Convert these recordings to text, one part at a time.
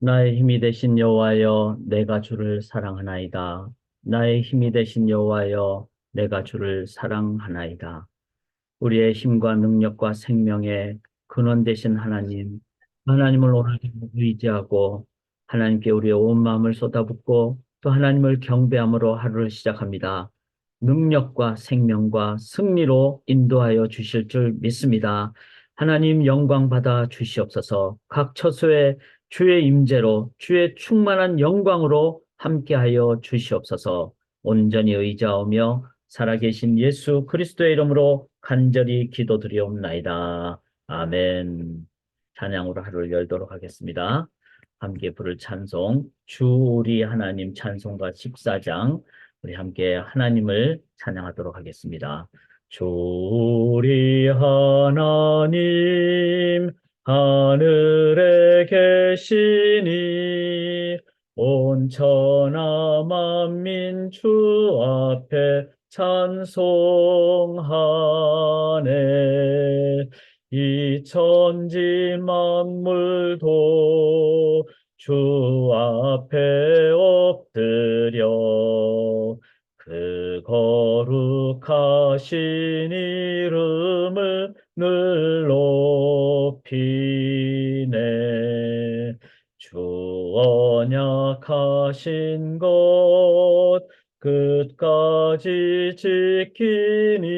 나의 힘이 되신 여호와여 내가 주를 사랑하나이다. 나의 힘이 되신 여호와여 내가 주를 사랑하나이다. 우리의 힘과 능력과 생명의 근원 되신 하나님, 하나님을 오늘 의지하고 하나님께 우리의 온 마음을 쏟아붓고 또 하나님을 경배함으로 하루를 시작합니다. 능력과 생명과 승리로 인도하여 주실 줄 믿습니다. 하나님 영광 받아 주시옵소서. 각 처소에 주의 임재로 주의 충만한 영광으로 함께하여 주시옵소서. 온전히 의지하오며 살아계신 예수 그리스도의 이름으로 간절히 기도드리옵나이다. 아멘. 찬양으로 하루를 열도록 하겠습니다. 함께 부를 찬송 주 우리 하나님 찬송가 14장 우리 함께 하나님을 찬양하도록 하겠습니다. 주 우리 하나님 하늘에 계시니 온 천하 만민 주 앞에 찬송하네 이 천지 만물도 주 앞에 엎드려 그 거룩하신 이름을 늘 높이네. 주 언약하신 것 끝까지 지키니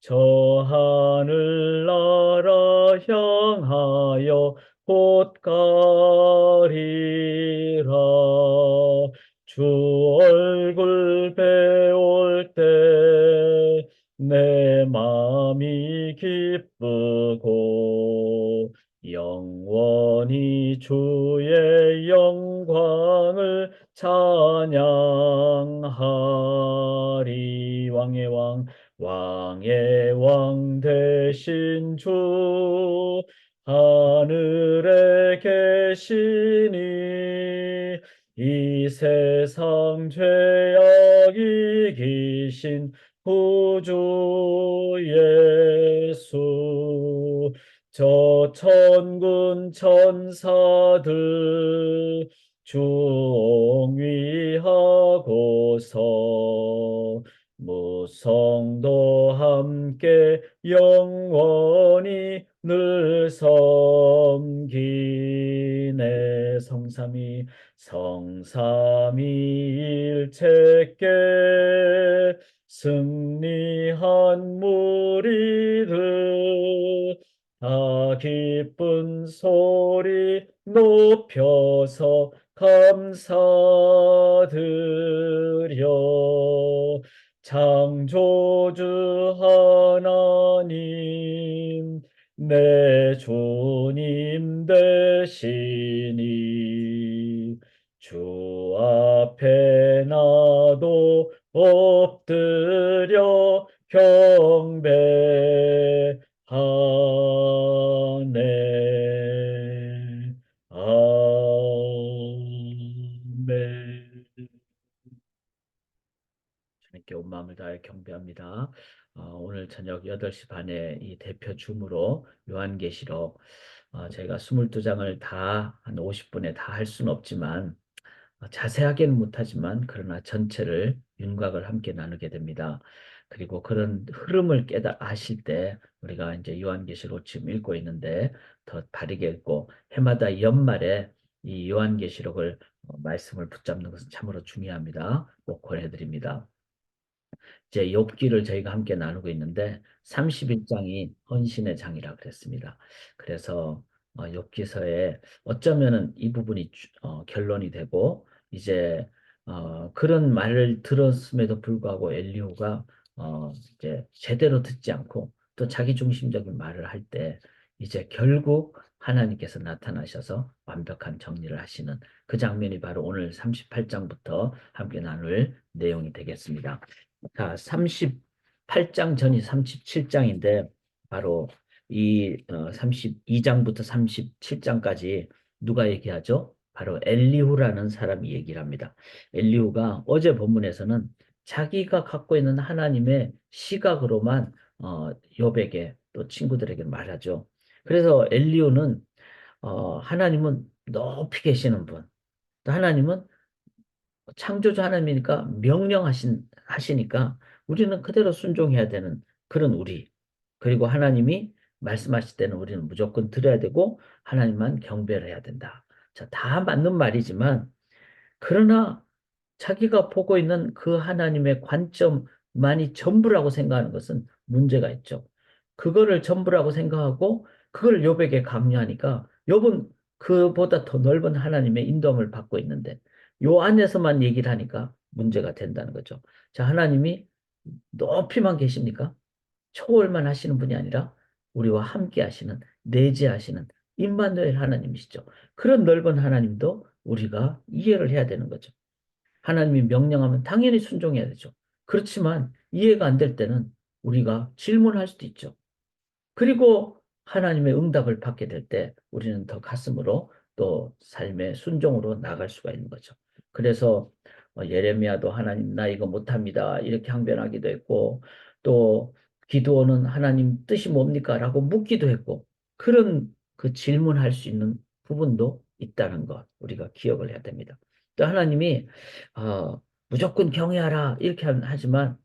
저 하늘나라 향하여 곧 가리라 주 얼굴 배 무성도 함께 영원히 늘 섬기네. 성삼이 성삼이 일체께 승리한 무리들 다 기쁜 소리 높여서 감사드려 창조주 하나님 내 주님 되시니. 주 앞에 나도 엎드려 경 8시 반에 이 대표 줌으로 요한계시록 어, 저희가 22장을 다 한 50분에 다 할 수는 없지만 어, 자세하게는 못하지만 그러나 전체를 윤곽을 함께 나누게 됩니다. 그리고 그런 흐름을 깨달 아실 때 우리가 이제 요한계시록 지금 읽고 있는데 더 바르게 읽고 해마다 연말에 이 요한계시록을 어, 말씀을 붙잡는 것은 참으로 중요합니다. 꼭 권해드립니다. 이제 욥기를 저희가 함께 나누고 있는데 31장이 헌신의 장이라 그랬습니다. 그래서 어, 욥기서에 어쩌면은 이 부분이 주- 어, 결론이 되고 이제 어, 그런 말을 들었음에도 불구하고 엘리후가 어, 이제 제대로 듣지 않고 또 자기 중심적인 말을 할 때 이제 결국 하나님께서 나타나셔서 완벽한 정리를 하시는 그 장면이 바로 오늘 38장부터 함께 나눌 내용이 되겠습니다. 자, 38장 전이 37장인데 바로 이 어, 32장부터 37장까지 누가 얘기하죠? 바로 엘리후라는 사람이 얘기를 합니다. 엘리후가 어제 본문에서는 자기가 갖고 있는 하나님의 시각으로만 어, 욥에게 또 친구들에게 말하죠. 그래서 엘리오는 어, 하나님은 높이 계시는 분, 또 하나님은 창조주 하나님이니까 명령하신 하시니까 우리는 그대로 순종해야 되는 그런 우리. 그리고 하나님이 말씀하실 때는 우리는 무조건 들어야 되고 하나님만 경배를 해야 된다. 자, 다 맞는 말이지만 그러나 자기가 보고 있는 그 하나님의 관점만이 전부라고 생각하는 것은 문제가 있죠. 그거를 전부라고 생각하고 그걸 욥에게 강요하니까 욥은 그보다 더 넓은 하나님의 인도함을 받고 있는데 요 안에서만 얘기를 하니까 문제가 된다는 거죠. 자, 하나님이 높이만 계십니까? 초월만 하시는 분이 아니라 우리와 함께 하시는 내재하시는 임마누엘 하나님이시죠. 그런 넓은 하나님도 우리가 이해를 해야 되는 거죠. 하나님이 명령하면 당연히 순종해야 되죠. 그렇지만 이해가 안 될 때는 우리가 질문할 수도 있죠. 그리고 하나님의 응답을 받게 될 때 우리는 더 가슴으로 또 삶의 순종으로 나갈 수가 있는 거죠. 그래서 어, 예레미야도 하나님 나 이거 못합니다 이렇게 항변하기도 했고 또 기도원은 하나님 뜻이 뭡니까? 라고 묻기도 했고 그런 그 질문할 수 있는 부분도 있다는 것 우리가 기억을 해야 됩니다. 또 하나님이 어, 무조건 경외하라 이렇게 하지만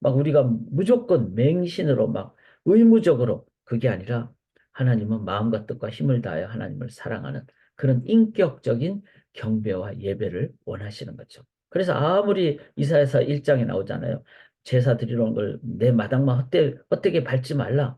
막 우리가 무조건 맹신으로 막 의무적으로 그게 아니라 하나님은 마음과 뜻과 힘을 다하여 하나님을 사랑하는 그런 인격적인 경배와 예배를 원하시는 거죠. 그래서 아무리 이사야서 1장에 나오잖아요. 제사 드리러 온 걸 내 마당만 헛되, 헛되게 밟지 말라.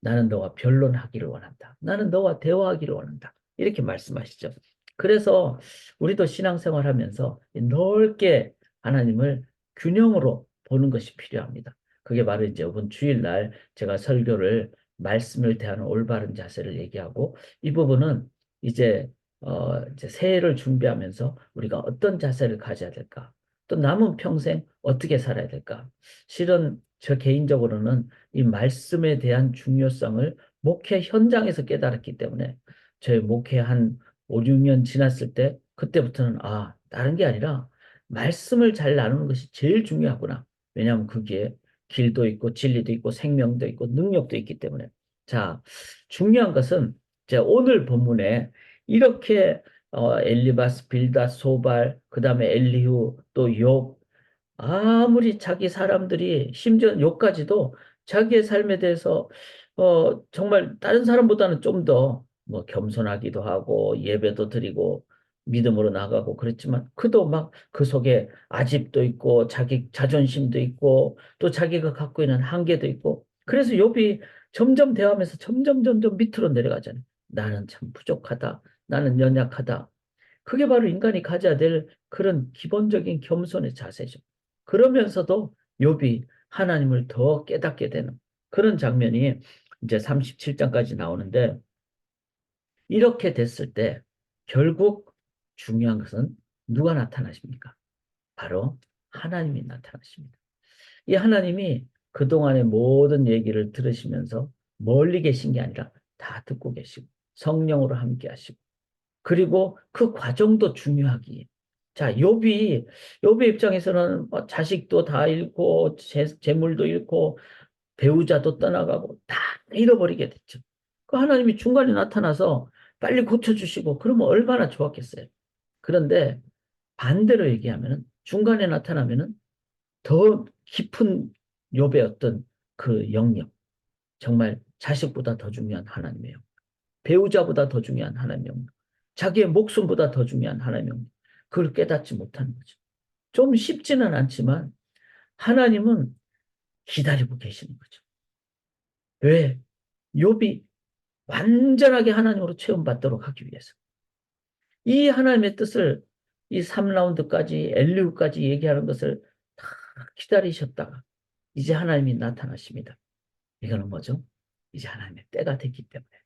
나는 너와 변론하기를 원한다. 나는 너와 대화하기를 원한다. 이렇게 말씀하시죠. 그래서 우리도 신앙생활 하면서 넓게 하나님을 균형으로 보는 것이 필요합니다. 그게 바로 이제 이번 주일날 제가 설교를 말씀을 대하는 올바른 자세를 얘기하고 이 부분은 이제 어 이제 새해를 준비하면서 우리가 어떤 자세를 가져야 될까? 또 남은 평생 어떻게 살아야 될까? 실은 저 개인적으로는 이 말씀에 대한 중요성을 목회 현장에서 깨달았기 때문에 저희 목회 한 5, 6년 지났을 때 그때부터는 아 다른 게 아니라 말씀을 잘 나누는 것이 제일 중요하구나. 왜냐하면 그게 길도 있고 진리도 있고 생명도 있고 능력도 있기 때문에 자 중요한 것은 제 오늘 본문에 이렇게 어, 엘리바스, 빌다, 소발, 그 다음에 엘리후, 또 욥, 아무리 자기 사람들이 심지어 욥까지도 자기의 삶에 대해서 어, 정말 다른 사람보다는 좀 더 뭐 겸손하기도 하고 예배도 드리고 믿음으로 나가고 그랬지만 그도 막 그 속에 아집도 있고 자기 자존심도 있고 또 자기가 갖고 있는 한계도 있고 그래서 욥이 점점 대화하면서 점점 점점 밑으로 내려가잖아요. 나는 참 부족하다. 나는 연약하다. 그게 바로 인간이 가져야 될 그런 기본적인 겸손의 자세죠. 그러면서도 욥이 하나님을 더 깨닫게 되는 그런 장면이 이제 37장까지 나오는데 이렇게 됐을 때 결국 중요한 것은 누가 나타나십니까? 바로 하나님이 나타나십니다. 이 하나님이 그동안의 모든 얘기를 들으시면서 멀리 계신 게 아니라 다 듣고 계시고 성령으로 함께 하시고 그리고 그 과정도 중요하기에 자, 욥이 욥의 입장에서는 뭐 자식도 다 잃고 재, 재물도 잃고 배우자도 떠나가고 다 잃어버리게 됐죠. 그 하나님이 중간에 나타나서 빨리 고쳐주시고 그러면 얼마나 좋았겠어요. 그런데 반대로 얘기하면은 중간에 나타나면은 더 깊은 욥의 어떤 그 영역 정말 자식보다 더 중요한 하나님의 영 배우자보다 더 중요한 하나님의 영 자기의 목숨보다 더 중요한 하나님의 영 그걸 깨닫지 못하는 거죠. 좀 쉽지는 않지만 하나님은 기다리고 계시는 거죠. 왜? 욥이 완전하게 하나님으로 체험받도록 하기 위해서. 이 하나님의 뜻을 이 3라운드까지 엘리우까지 얘기하는 것을 다 기다리셨다가 이제 하나님이 나타나십니다. 이거는 뭐죠? 이제 하나님의 때가 됐기 때문에.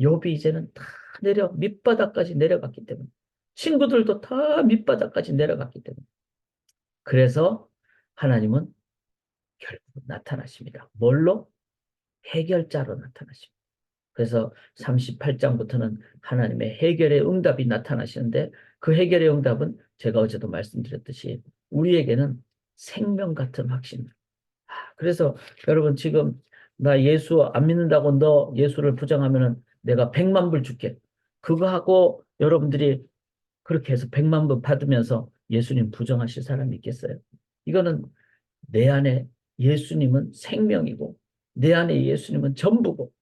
욥이 이제는 다 내려 밑바닥까지 내려갔기 때문에 친구들도 다 밑바닥까지 내려갔기 때문에 그래서 하나님은 결국 나타나십니다. 뭘로? 해결자로 나타나십니다. 그래서 38장부터는 하나님의 해결의 응답이 나타나시는데 그 해결의 응답은 제가 어제도 말씀드렸듯이 우리에게는 생명 같은 확신. 아, 그래서 여러분 지금 나 예수 안 믿는다고 너 예수를 부정하면은 내가 100만 불 줄게. 그거 하고 여러분들이 그렇게 해서 100만 불 받으면서 예수님 부정하실 사람이 있겠어요? 이거는 내 안에 예수님은 생명이고 내 안에 예수님은 전부고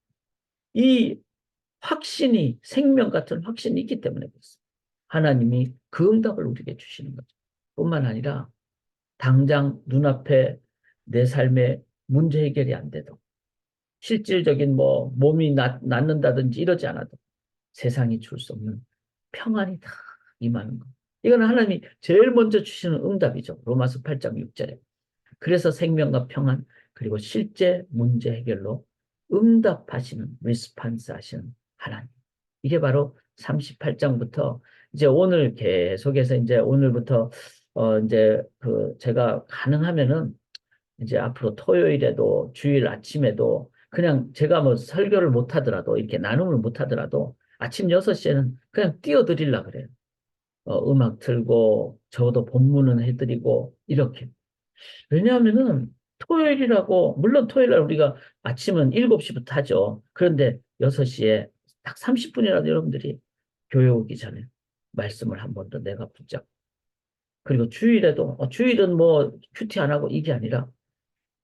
이 확신이 생명 같은 확신이 있기 때문에 그렇습니다. 하나님이 그 응답을 우리에게 주시는 거죠. 뿐만 아니라 당장 눈앞에 내 삶의 문제 해결이 안 돼도 실질적인 뭐 몸이 낫, 낫는다든지 이러지 않아도 세상이 줄 수 없는 평안이 다 임하는 거. 이거는 하나님이 제일 먼저 주시는 응답이죠. 로마서 8장 6절에. 그래서 생명과 평안 그리고 실제 문제 해결로 응답하시는 리스판스 하시는 하나님. 이게 바로 38장부터 이제 오늘 계속해서 이제 오늘부터 어 이제 그 제가 가능하면은 이제 앞으로 토요일에도 주일 아침에도 그냥 제가 뭐 설교를 못 하더라도 이렇게 나눔을 못 하더라도 아침 6시에는 그냥 띄워드리려 그래요. 어, 음악 틀고 저도 본문은 해드리고 이렇게. 왜냐하면은 토요일이라고 물론 토요일 날 우리가 아침은 7시부터 하죠. 그런데 6시에 딱 30분이라도 여러분들이 교회 오기 전에 말씀을 한 번 더 내가 붙잡고 그리고 주일에도 어, 주일은 뭐 큐티 안 하고 이게 아니라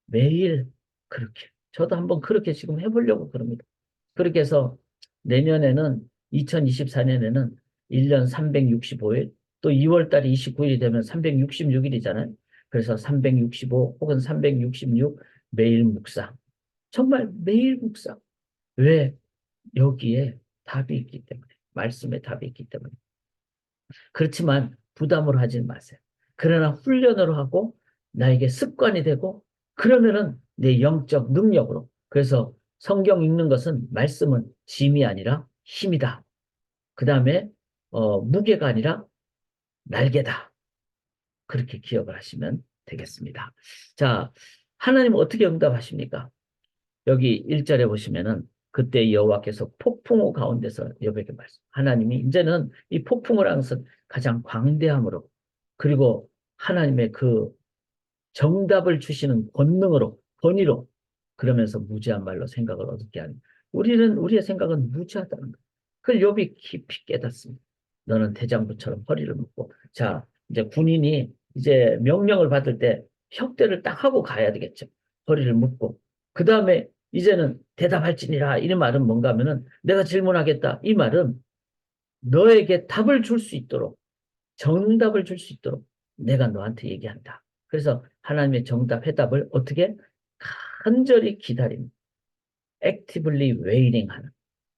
매일 그렇게 저도 한번 그렇게 지금 해보려고 그럽니다. 그렇게 해서 내년에는 2024년에는 1년 365일 또 2월 달이 29일이 되면 366일이잖아요. 그래서 365 혹은 366 매일 묵상. 정말 매일 묵상. 왜? 여기에 답이 있기 때문에. 말씀에 답이 있기 때문에. 그렇지만 부담으로 하진 마세요. 그러나 훈련으로 하고 나에게 습관이 되고 그러면은 내 영적 능력으로. 그래서 성경 읽는 것은 말씀은 짐이 아니라 힘이다. 그 다음에 어, 무게가 아니라 날개다. 그렇게 기억을 하시면 되겠습니다. 자, 하나님은 어떻게 응답하십니까? 여기 1절에 보시면은 그때 여호와께서 폭풍우 가운데서 여백에 말씀. 하나님이 이제는 이 폭풍을 항상 가장 광대함으로 그리고 하나님의 그 정답을 주시는 권능으로 권위로 그러면서 무지한 말로 생각을 얻게 하는 우리는 우리의 생각은 무지하다는 거. 그걸 욥이 깊이 깨닫습니다. 너는 대장부처럼 허리를 묶고 자 이제 군인이 이제 명령을 받을 때 혁대를 딱 하고 가야 되겠죠. 허리를 묶고 그 다음에 이제는 대답할지니라 이 말은 뭔가 하면은 내가 질문하겠다 이 말은 너에게 답을 줄 수 있도록 정답을 줄 수 있도록 내가 너한테 얘기한다. 그래서 하나님의 정답 해답을 어떻게 간절히 기다리는 actively waiting 하는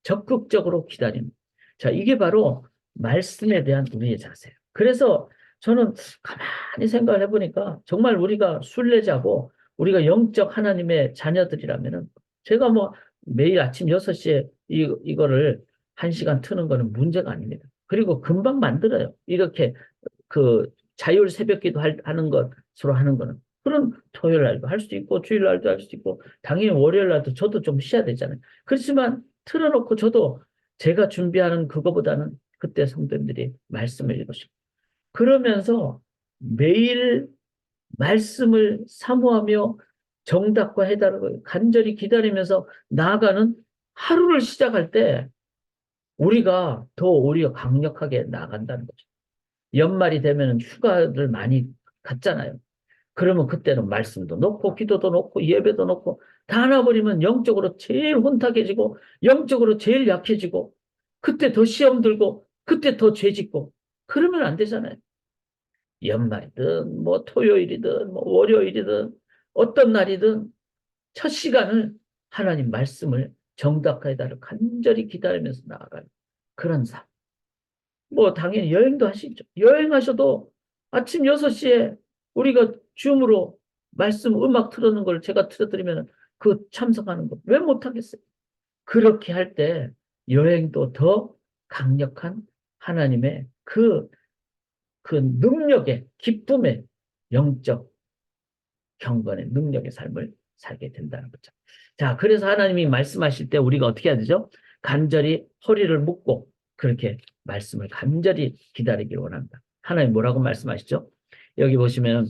적극적으로 기다리는 자 이게 바로 말씀에 대한 우리의 자세예요. 그래서 저는 가만히 생각을 해보니까 정말 우리가 순례자고 우리가 영적 하나님의 자녀들이라면은 제가 뭐 매일 아침 6시에 이, 이거를 1시간 트는 거는 문제가 아닙니다. 그리고 금방 만들어요. 이렇게 그 자율 새벽 기도 하는 것 으로 하는 거는. 그럼 토요일 날도 할 수도 있고 주일 날도 할 수도 있고 당연히 월요일 날도 저도 좀 쉬어야 되잖아요. 그렇지만 틀어놓고 저도 제가 준비하는 그거보다는 그때 성도님들이 말씀을 읽으시고 그러면서 매일 말씀을 사모하며 정답과 해답을 간절히 기다리면서 나아가는 하루를 시작할 때 우리가 더 오히려 강력하게 나간다는 거죠. 연말이 되면 휴가를 많이 갔잖아요. 그러면 그때는 말씀도 놓고 기도도 놓고 예배도 놓고 다 놔버리면 영적으로 제일 혼탁해지고 영적으로 제일 약해지고 그때 더 시험 들고 그때 더 죄짓고 그러면 안 되잖아요. 연말이든 뭐 토요일이든 뭐 월요일이든 어떤 날이든 첫 시간을 하나님 말씀을 정답과 해달을 간절히 기다리면서 나아가는 그런 삶. 뭐 당연히 여행도 하시죠. 여행하셔도 아침 6시에 우리가 줌으로 말씀 음악 틀어놓은 걸 제가 틀어드리면 그 참석하는 거 왜 못하겠어요? 그렇게 할 때 여행도 더 강력한 하나님의 그, 그 능력의 기쁨의 영적 경건의 능력의 삶을 살게 된다는 거죠. 자, 그래서 하나님이 말씀하실 때 우리가 어떻게 해야 되죠? 간절히 허리를 묶고 그렇게 말씀을 간절히 기다리길 원합니다. 하나님 뭐라고 말씀하시죠? 여기 보시면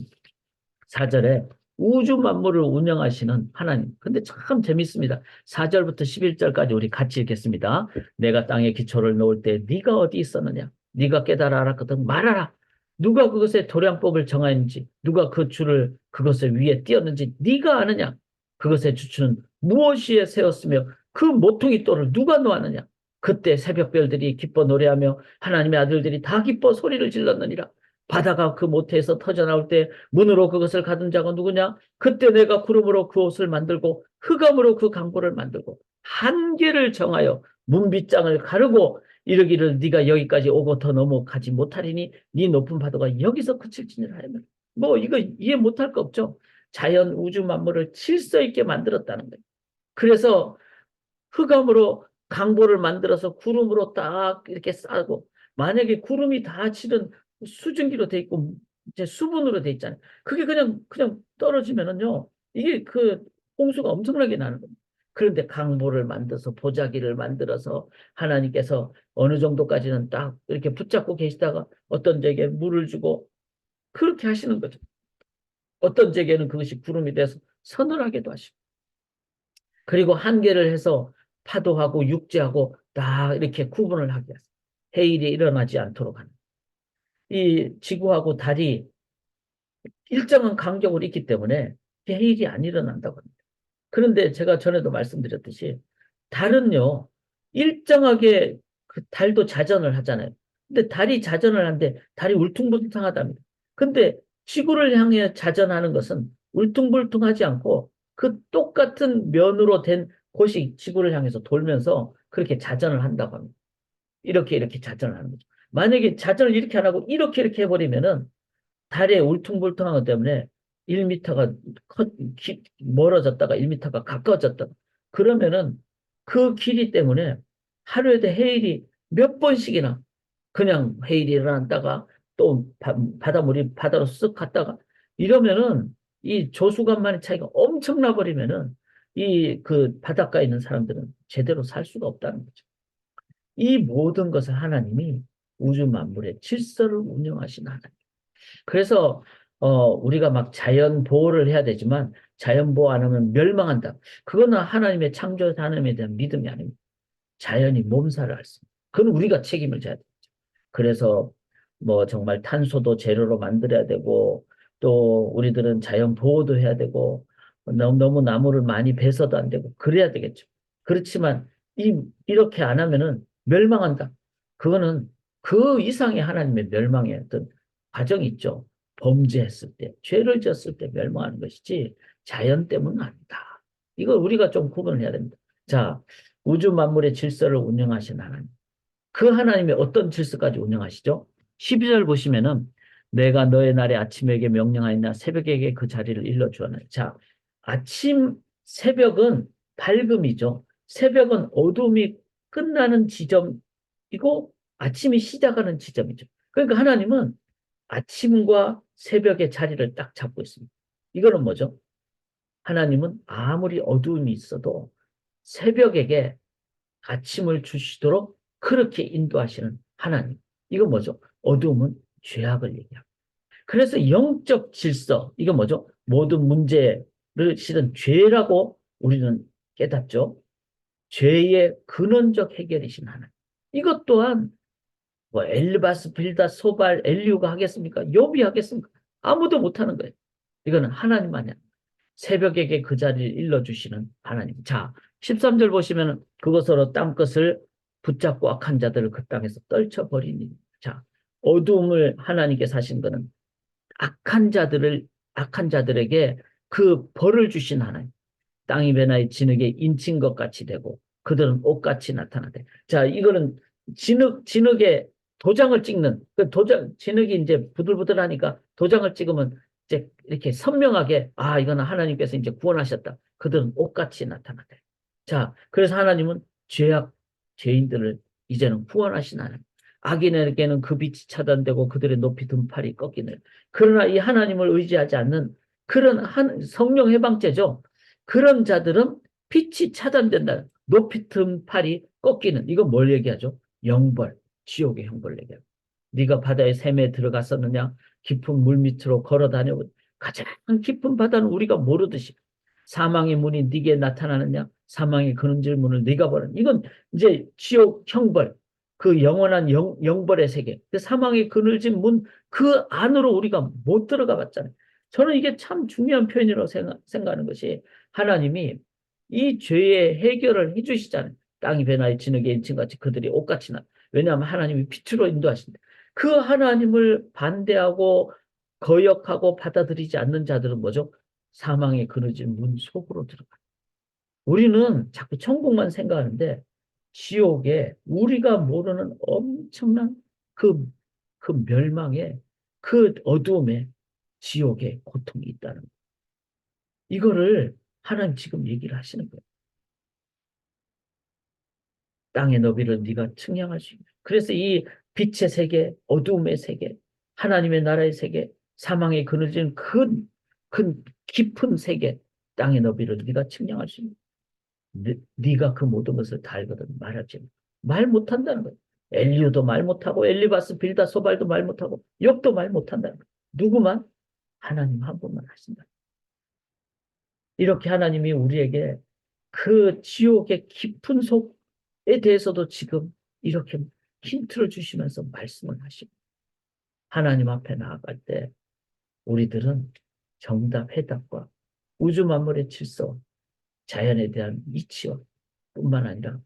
4절에 우주 만물을 운영하시는 하나님. 근데 참 재밌습니다. 4절부터 11절까지 우리 같이 읽겠습니다. 내가 땅에 기초를 놓을 때 네가 어디 있었느냐? 네가 깨달아 알았거든 말하라. 누가 그것의 도량법을 정하였는지, 누가 그 줄을 그것을 위에 띄었는지 네가 아느냐? 그것의 주추는 무엇이에 세웠으며 그 모퉁이 돌을 누가 놓았느냐? 그때 새벽별들이 기뻐 노래하며 하나님의 아들들이 다 기뻐 소리를 질렀느니라. 바다가 그 모태에서 터져 나올 때 문으로 그것을 가둔 자가 누구냐? 그때 내가 구름으로 그 옷을 만들고 흑암으로 그 강보를 만들고 한계를 정하여 문빗장을 가르고 이르기를 네가 여기까지 오고 더 넘어가지 못하리니 네 높은 파도가 여기서 그칠지니라 하면 뭐 이거 이해 못할 거 없죠. 자연 우주 만물을 질서 있게 만들었다는 거예요. 그래서 흑암으로 강보를 만들어서 구름으로 딱 이렇게 싸고 만약에 구름이 다 치는 수증기로 돼 있고 이제 수분으로 돼 있잖아요. 그게 그냥 그냥 떨어지면은요. 이게 그 홍수가 엄청나게 나는 겁니다. 그런데 강보를 만들어서 보자기를 만들어서 하나님께서 어느 정도까지는 딱 이렇게 붙잡고 계시다가 어떤 제게 물을 주고 그렇게 하시는 거죠. 어떤 제게는 그것이 구름이 돼서 서늘하게도 하시고 그리고 한계를 해서 파도하고 육지하고 다 이렇게 구분을 하게 하세요. 해일이 일어나지 않도록 하는. 이 지구하고 달이 일정한 간격을 있기 때문에 해일이 안 일어난다고 합니다. 그런데 제가 전에도 말씀드렸듯이 달은요 일정하게 그 달도 자전을 하잖아요. 근데 달이 자전을 하는데 달이 울퉁불퉁하답니다. 근데 지구를 향해 자전하는 것은 울퉁불퉁하지 않고 그 똑같은 면으로 된 곳이 지구를 향해서 돌면서 그렇게 자전을 한다고 합니다. 이렇게 이렇게 자전을 하는 거죠. 만약에 자전을 이렇게 안 하고 이렇게 이렇게 해버리면은 달의 울퉁불퉁한 것 때문에 1m가 커, 기, 멀어졌다가 1m가 가까워졌다. 그러면은 그 길이 때문에 하루에 대 해일이 몇 번씩이나 그냥 해일이 일어났다가 또 바, 바닷물이 바다로 쓱 갔다가 이러면은 이 조수간만의 차이가 엄청나 버리면은 이 그 바닷가에 있는 사람들은 제대로 살 수가 없다는 거죠. 이 모든 것을 하나님이 우주 만물의 질서를 운영하신 하나님. 그래서 어 우리가 막 자연 보호를 해야 되지만 자연 보호 안 하면 멸망한다. 그거는 하나님의 창조 하나님에 대한 믿음이 아닙니다. 자연이 몸살을 앓습니다. 그건 우리가 책임을 져야 되죠. 그래서 뭐 정말 탄소도 재료로 만들어야 되고 또 우리들은 자연 보호도 해야 되고 너무, 너무 나무를 많이 베서도 안 되고 그래야 되겠죠. 그렇지만 이 이렇게 안 하면은 멸망한다. 그거는 그 이상의 하나님의 멸망의 어떤 과정이 있죠. 범죄했을 때, 죄를 지었을 때 멸망하는 것이지 자연 때문은 아니다. 이거 우리가 좀 구분을 해야 됩니다. 자, 우주 만물의 질서를 운영하신 하나님. 그 하나님의 어떤 질서까지 운영하시죠? 12절 보시면은 내가 너의 날에 아침에게 명령하였나 새벽에게 그 자리를 일러주었나. 자, 아침 새벽은 밝음이죠. 새벽은 어둠이 끝나는 지점이고 아침이 시작하는 지점이죠. 그러니까 하나님은 아침과 새벽의 자리를 딱 잡고 있습니다. 이거는 뭐죠? 하나님은 아무리 어두움이 있어도 새벽에게 아침을 주시도록 그렇게 인도하시는 하나님. 이거 뭐죠? 어두움은 죄악을 얘기합니다. 그래서 영적 질서, 이거 뭐죠? 모든 문제를 실은 죄라고 우리는 깨닫죠. 죄의 근원적 해결이신 하나님. 이것 또한 뭐 엘바스, 빌다, 소발, 엘리우가 하겠습니까? 욥이 하겠습니까? 아무도 못하는 거예요. 이거는 하나님만이 새벽에게 그 자리를 일러주시는 하나님. 자, 13절 보시면 그것으로 땅끝을 붙잡고 악한 자들을 그 땅에서 떨쳐버리니. 자, 어둠을 하나님께 사신 거는 악한 자들을, 악한 자들에게 그 벌을 주신 하나님. 땅이 베나의 진흙에 인친 것 같이 되고 그들은 옷같이 나타나대. 자, 이거는 진흙, 진흙에 도장을 찍는, 그 도장, 진흙이 이제 부들부들하니까 도장을 찍으면 이제 이렇게 선명하게, 아, 이거는 하나님께서 이제 구원하셨다. 그들은 옷같이 나타나대. 자, 그래서 하나님은 죄악, 죄인들을 이제는 구원하신 하나님. 악인에게는 그 빛이 차단되고 그들의 높이 든 팔이 꺾이는. 그러나 이 하나님을 의지하지 않는 그런 한, 성령 해방죄죠. 그런 자들은 빛이 차단된다. 높이 든 팔이 꺾이는. 이건 뭘 얘기하죠? 영벌, 지옥의 얘기합니다. 네가 바다의 샘에 들어갔었느냐? 깊은 물 밑으로 걸어 다녀 가장 깊은 바다는 우리가 모르듯이 사망의 문이 네게 나타나느냐? 사망의 그런 질 문을 네가 보는. 이건 이제 지옥 형벌 그 영원한 영, 영벌의 세계. 그 사망의 그늘진 문 그 안으로 우리가 못 들어가 봤잖아요. 저는 이게 참 중요한 표현이라고 생각, 생각하는 것이 하나님이 이 죄의 해결을 해주시잖아요. 땅이 배나에 진흙에 인층같이 그들이 옷같이 나 왜냐하면 하나님이 빛으로 인도하신다 그 하나님을 반대하고 거역하고 받아들이지 않는 자들은 뭐죠? 사망의 그늘진 문 속으로 들어가. 우리는 자꾸 천국만 생각하는데 지옥에 우리가 모르는 엄청난 그, 그 멸망의 그 어두움에 지옥에 고통이 있다는 거. 이거를 하나님 지금 얘기를 하시는 거예요. 땅의 너비를 네가 측량할 수 있는. 그래서 이 빛의 세계, 어두움의 세계, 하나님의 나라의 세계, 사망의 그늘진 큰, 큰 깊은 세계, 땅의 너비를 네가 측량할 수 있는. 네, 네가 그 모든 것을 다 알거든 말하지 말 못한다는 거야. 엘리우도 말 못하고 엘리바스 빌다 소발도 말 못하고 욕도 말 못한다는 거야. 누구만? 하나님 한 분만 하신다. 이렇게 하나님이 우리에게 그 지옥의 깊은 속에 대해서도 지금 이렇게 힌트를 주시면서 말씀을 하십니다. 하나님 앞에 나아갈 때 우리들은 정답, 해답과 우주 만물의 질서, 자연에 대한 이치와 뿐만 아니라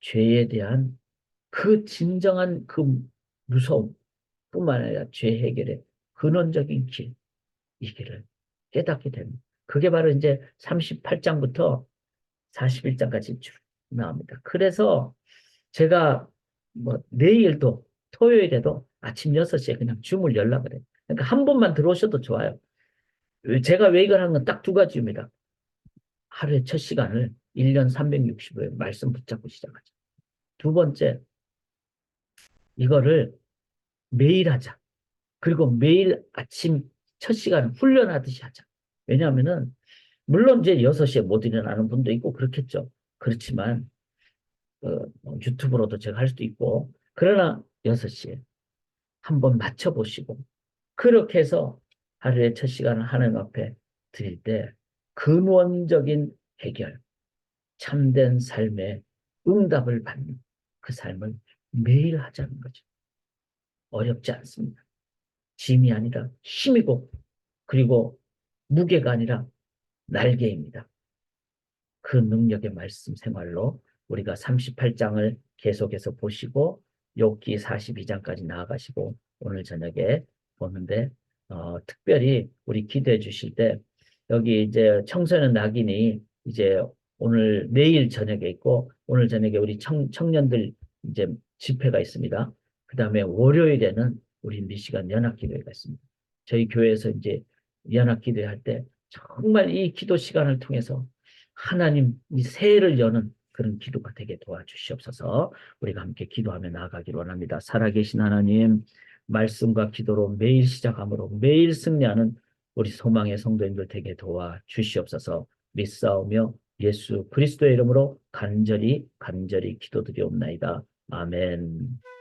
죄에 대한 그 진정한 그 무서움 뿐만 아니라 죄 해결의 근원적인 길, 이 길을 깨닫게 됩니다. 그게 바로 이제 38장부터 41장까지 쭉 나옵니다. 그래서 제가 뭐 내일도 토요일에도 아침 6시에 그냥 줌을 연락을 해요. 그러니까 한 번만 들어오셔도 좋아요. 제가 왜 이걸 하는 건 딱 두 가지입니다. 하루에 첫 시간을 1년 365일 말씀 붙잡고 시작하자. 두 번째, 이거를 매일 하자. 그리고 매일 아침 첫 시간 훈련하듯이 하자. 왜냐하면은, 물론 이제 6시에 못 일어나는 분도 있고 그렇겠죠. 그렇지만, 어, 뭐 유튜브로도 제가 할 수도 있고, 그러나 6시에 한번 맞춰보시고, 그렇게 해서 하루에 첫 시간을 하나님 앞에 드릴 때 근원적인 해결, 참된 삶의 응답을 받는 그 삶을 매일 하자는 거죠. 어렵지 않습니다. 짐이 아니라 힘이고 그리고 무게가 아니라 날개입니다. 그 능력의 말씀 생활로 우리가 38장을 계속해서 보시고 욥기 42장까지 나아가시고 오늘 저녁에 보는데 어, 특별히 우리 기도해 주실 때 여기 이제 청소년 낙인이 이제 오늘 내일 저녁에 있고 오늘 저녁에 우리 청, 청년들 이제 집회가 있습니다. 그 다음에 월요일에는 우리 미시간 연합기도회가 있습니다. 저희 교회에서 이제 연합기도회 할 때 정말 이 기도 시간을 통해서 하나님 이 새해를 여는 그런 기도가 되게 도와주시옵소서 우리가 함께 기도하며 나아가기를 원합니다. 살아계신 하나님 말씀과 기도로 매일 시작함으로 매일 승리하는 우리 소망의 성도님들 되게 도와 주시옵소서 믿사오며 예수 그리스도의 이름으로 간절히 간절히 기도드리옵나이다. 아멘.